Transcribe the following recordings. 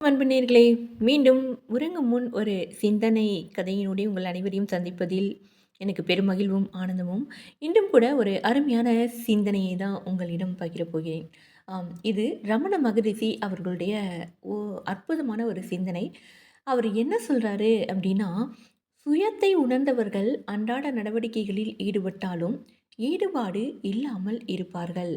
அன்பு மீண்டும் உறங்கும் முன் ஒரு சிந்தனை கதையினுடைய உங்கள் அனைவரையும் சந்திப்பதில் எனக்கு பெருமகிழ்வும் ஆனந்தமும். இன்றும் கூட ஒரு அருமையான சிந்தனையை தான் உங்களிடம் பகிரப் போகிறேன். இது ரமண மகரிஷி அவர்களுடைய ஓ அற்புதமான ஒரு சிந்தனை. அவர் என்ன சொல்கிறாரு அப்படின்னா சுயத்தை உணர்ந்தவர்கள் அன்றாட நடவடிக்கைகளில் ஈடுபட்டாலும் ஈடுபாடு இல்லாமல் இருப்பார்கள்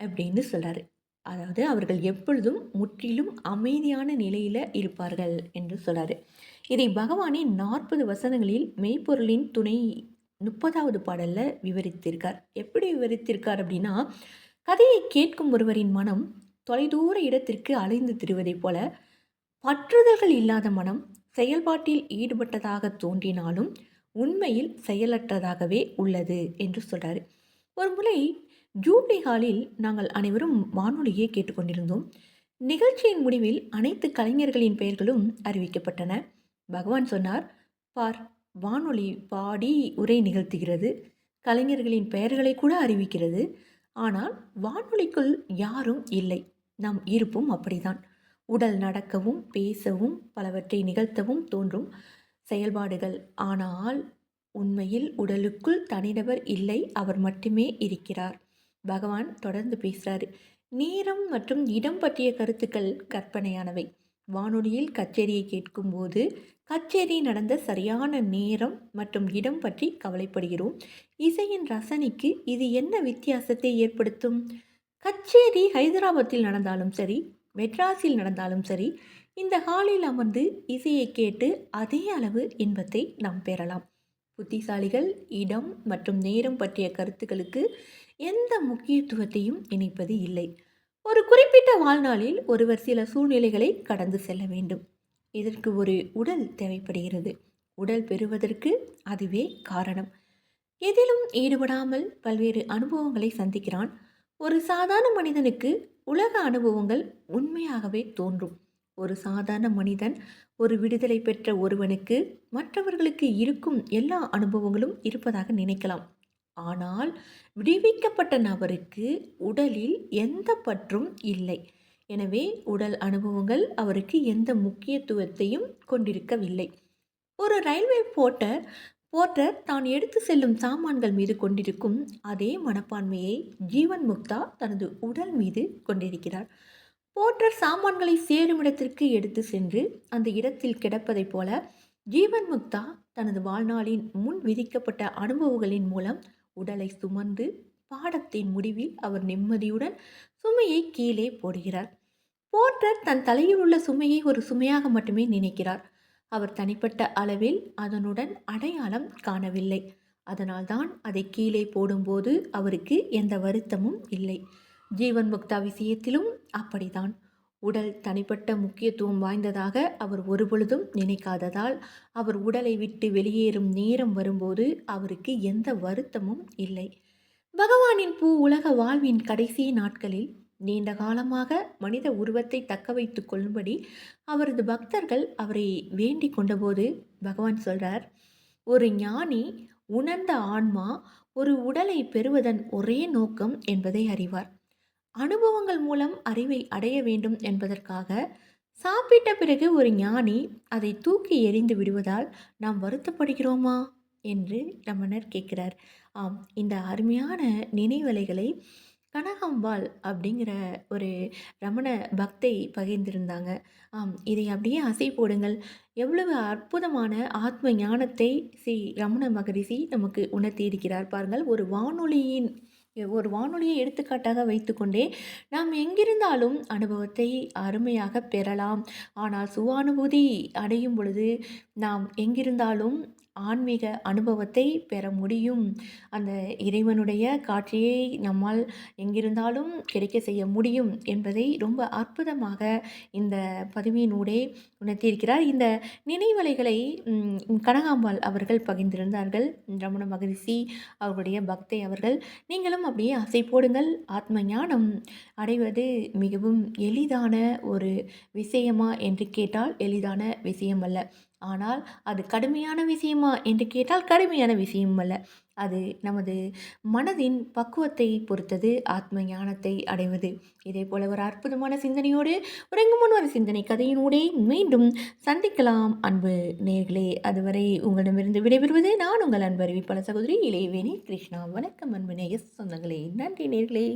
அப்படின்னு சொல்கிறாரு அதாவது அவர்கள் எப்பொழுதும் முற்றிலும் அமைதியான நிலையில் இருப்பார்கள் என்று சொல்றாரு. இதை பகவானின் நாற்பது வசனங்களில் மெய்ப்பொருளின் துணை முப்பதாவது பாடலில் விவரித்திருக்கார். எப்படி விவரித்திருக்கார் அப்படின்னா கதையை கேட்கும் ஒருவரின் மனம் தொலைதூர இடத்திற்கு அலைந்து திரிவதைப் போல பற்றுதல்கள் இல்லாத மனம் செயல்பாட்டில் ஈடுபட்டதாக தோன்றினாலும் உண்மையில் செயலற்றதாகவே உள்ளது என்று சொல்கிறார் ஒரு முறை ஜூப்ளி ஹாலில் நாங்கள் அனைவரும் வானொலியை கேட்டுக்கொண்டிருந்தோம். நிகழ்ச்சியின் முடிவில் அனைத்து கலைஞர்களின் பெயர்களும் அறிவிக்கப்பட்டன. பகவான் சொன்னார் பார் வானொலி பாடி உரை நிகழ்த்துகிறது. கலைஞர்களின் பெயர்களை கூட அறிவிக்கிறது. ஆனால் வானொலிக்குள் யாரும் இல்லை. நம் இருப்பும் அப்படிதான் உடல் நடக்கவும் பேசவும் பலவற்றை நிகழ்த்தவும் தோன்றும் செயல்பாடுகள். ஆனால் உண்மையில் உடலுக்குள் தனிநபர் இல்லை அவர் மட்டுமே இருக்கிறார். பகவான் தொடர்ந்து பேசுகிறாரு நேரம் மற்றும் இடம் பற்றிய கருத்துக்கள் கற்பனையானவை. வானொலியில் கச்சேரியை கேட்கும்போது கச்சேரி நடந்த சரியான நேரம் மற்றும் இடம் பற்றி கவலைப்படுகிறோம். இசையின் ரசனைக்கு இது என்ன வித்தியாசத்தை ஏற்படுத்தும்? கச்சேரி ஹைதராபாத்தில் நடந்தாலும் சரி மெட்ராஸில் நடந்தாலும் சரி இந்த ஹாலில் அமர்ந்து இசையை கேட்டு அதே அளவு இன்பத்தை நாம் பெறலாம். புத்திசாலிகள் இடம் மற்றும் நேரம் பற்றிய கருத்துக்களுக்கு எந்த முக்கியத்துவத்தையும் இணைப்பது இல்லை. ஒரு குறிப்பிட்ட வாழ்நாளில் ஒருவர் சில சூழ்நிலைகளை கடந்து செல்ல வேண்டும். இதற்கு ஒரு உடல் தேவைப்படுகிறது. உடல் பெறுவதற்கு அதுவே காரணம். எதிலும் ஈடுபடாமல் பல்வேறு அனுபவங்களை சந்திக்கிறான். ஒரு சாதாரண மனிதனுக்கு உலக அனுபவங்கள் உண்மையாகவே தோன்றும். ஒரு சாதாரண மனிதன் ஒரு விடுதலை பெற்ற ஒருவனுக்கு மற்றவர்களுக்கு இருக்கும் எல்லா அனுபவங்களும் இருப்பதாக நினைக்கலாம். ஆனால் விடுவிக்கப்பட்ட நபருக்கு உடலில் எந்த பற்றும் இல்லை. எனவே உடல் அனுபவங்கள் அவருக்கு எந்த முக்கியத்துவத்தையும் கொண்டிருக்கவில்லை. ஒரு ரயில்வே போர்ட்டர் போர்ட்டர் தான் எடுத்து செல்லும் சாமான்கள் மீது கொண்டிருக்கும் அதே மனப்பான்மையை ஜீவன் முக்தா தனது உடல் மீது கொண்டிருக்கிறார். போர்ட்டர் சாமான்களை சேரும் இடத்திற்கு எடுத்து சென்று அந்த இடத்தில் கிடப்பதைப் போல ஜீவன் முக்தா தனது வாழ்நாளின் முன் விதிக்கப்பட்ட அனுபவங்களின் மூலம் உடலை சுமந்து பாடத்தின் முடிவில் அவர் நிம்மதியுடன் சுமையை கீழே போடுகிறார். போர்ட்டர் தன் தலையில் உள்ள சுமையை ஒரு சுமையாக மட்டுமே நினைக்கிறார். அவர் தனிப்பட்ட அளவில் அதனுடன் அடையாளம் காணவில்லை. அதனால்தான் அதை கீழே போடும்போது அவருக்கு எந்த வருத்தமும் இல்லை. ஜீவன் முக்தா விஷயத்திலும் அப்படிதான் உடல் தனிப்பட்ட முக்கியத்துவம் வாய்ந்ததாக அவர் ஒருபொழுதும் நினைக்காததால் அவர் உடலை விட்டு வெளியேறும் நேரம் வரும்போது அவருக்கு எந்த வருத்தமும் இல்லை. பகவானின் பூ உலக வாழ்வின் கடைசி நாட்களில் நீண்ட காலமாக மனித உருவத்தை தக்க வைத்து கொள்ளும்படி அவரது பக்தர்கள் அவரை வேண்டிக் கொண்டபோது பகவான் சொல்றார் ஒரு ஞானி உணர்ந்த ஆன்மா ஒரு உடலை பெறுவதன் ஒரே நோக்கம் என்பதை அறிவார். அனுபவங்கள் மூலம் அறிவை அடைய வேண்டும் என்பதற்காக சாப்பிட்ட பிறகு ஒரு ஞானி அதை தூக்கி எறிந்து விடுவதால் நாம் வருத்தப்படுகிறோமா? என்று ரமணர் கேட்கிறார். ஆம் இந்த அருமையான நினைவலைகளை கனகாம்பாள் அப்படிங்கிற ஒரு ரமண பக்தை பகிர்ந்திருந்தாங்க. ஆம் இதை அப்படியே அசை போடுங்கள். எவ்வளவு அற்புதமான ஆத்ம ஞானத்தை ஸ்ரீ ரமண மகரிஷி நமக்கு உணர்த்தி இருக்கிறார் பாருங்கள். ஒரு வானொலியின் ஒரு வானொலியை எடுத்துக்காட்டாக வைத்துக்கொண்டே நாம் எங்கிருந்தாலும் அனுபவத்தை அருமையாக பெறலாம். ஆனால் சுவானுபூதி அடையும் பொழுது நாம் எங்கிருந்தாலும் ஆன்மீக அனுபவத்தை பெற முடியும். அந்த இறைவனுடைய காட்சியை நம்மால் எங்கிருந்தாலும் கிடைக்க செய்ய முடியும் என்பதை ரொம்ப அற்புதமாக இந்த பதிவினூடே உணர்த்தியிருக்கிறார். இந்த நினைவலைகளை கனகாம்பாள் அவர்கள் பகிர்ந்திருந்தார்கள். ரமண மகரிஷி அவர்களுடைய பக்தை அவர்கள் நீங்களும் அப்படியே அசை போடுங்கள். ஆத்ம ஞானம் அடைவது மிகவும் எளிதான ஒரு விஷயமா? என்று கேட்டால் எளிதான விஷயம் அல்ல ஆனால் அது கடுமையான விஷயமா என்று கேட்டால் கடுமையான விஷயம் அல்ல. அது நமது மனதின் பக்குவத்தை பொறுத்தது ஆத்ம ஞானத்தை அடைவது. இதே போல ஒரு அற்புதமான சிந்தனையோடு உறங்கும் முன் ஒரு சிந்தனை கதையினூடே மீண்டும் சந்திக்கலாம். அன்பு நேர்களே அதுவரை உங்களிடமிருந்து விடைபெறுவது நான் உங்கள் அன்பு அறிவிப்பாளர் சகோதரி இளையவேணி கிருஷ்ணா. வணக்கம் அன்பு நேய சொந்தங்களே நன்றி நேர்களே.